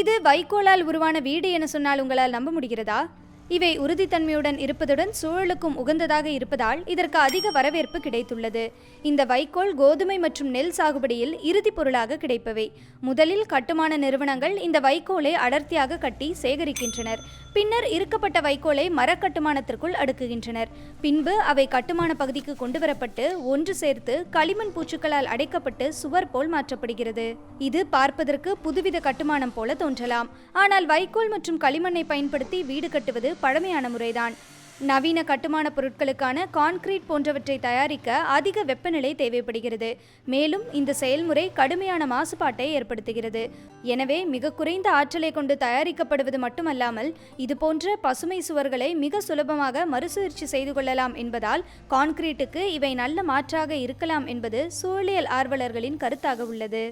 இது வைக்கோலால் உருவான வீடு என சொன்னால் உங்களால் நம்ப முடிகிறதா? இவை உறுதித்தன்மையுடன் இருப்பதுடன் சூழலுக்கும் உகந்ததாக இருப்பதால் இதற்கு அதிக வரவேற்பு கிடைத்துள்ளது. இந்த வைக்கோல் கோதுமை மற்றும் நெல் சாகுபடியில் இறுதி பொருளாக கிடைப்பவை. முதலில் கட்டுமான நிறுவனங்கள் இந்த வைக்கோலை அடர்த்தியாக கட்டி சேகரிக்கின்றனர். பின்னர் இருக்கப்பட்ட வைக்கோலை மரக்கட்டுமானத்திற்குள் அடுக்குகின்றனர். பின்பு அவை கட்டுமான பகுதிக்கு கொண்டுவரப்பட்டு ஒன்று சேர்த்து களிமண் பூச்சுக்களால் அடைக்கப்பட்டு சுவர் போல் மாற்றப்படுகிறது. இது பார்ப்பதற்கு புதுவித கட்டுமானம் போல தோன்றலாம். ஆனால் வைக்கோல் மற்றும் களிமண்ணை பயன்படுத்தி வீடு கட்டுவது பழமையான முறைதான். நவீன கட்டுமான பொருட்களுக்கான கான்கிரீட் போன்றவற்றை தயாரிக்க அதிக வெப்பநிலை தேவைப்படுகிறது. மேலும் இந்த செயல்முறை கடுமையான மாசுபாட்டை ஏற்படுத்துகிறது. எனவே மிக குறைந்த ஆற்றலை கொண்டு தயாரிக்கப்படுவது மட்டுமல்லாமல் இதுபோன்ற பசுமை சுவர்களை மிக சுலபமாக மறுசுழற்சி செய்து கொள்ளலாம் என்பதால் கான்கிரீட்டுக்கு இவை நல்ல மாற்றாக இருக்கலாம் என்பது சூழலியல் ஆர்வலர்களின் கருத்தாக உள்ளது.